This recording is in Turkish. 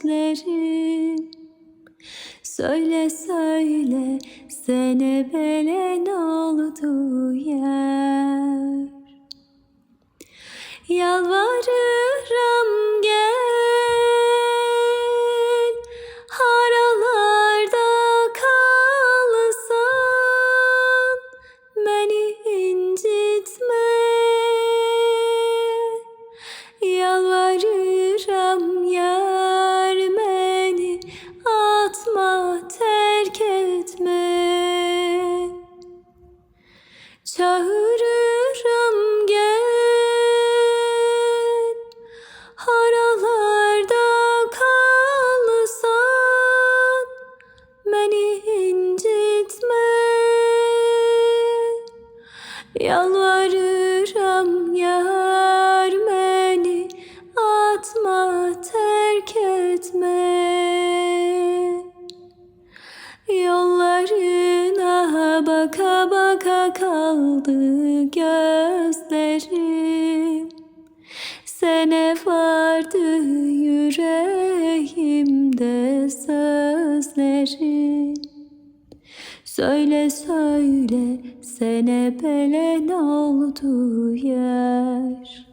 gözlerim Söyle söyle sene belen oldu yer Yalvarırım gel Haralarda kalsan Beni incitme. Yalvarırım Çağırırım gel. Haralarda kalsan Beni incitme. Yalvarırım yar beni atma terk etme kaldı gözlerim. Sene vardı yüreğimde sözlerin Söyle söyle sene belen oldu yer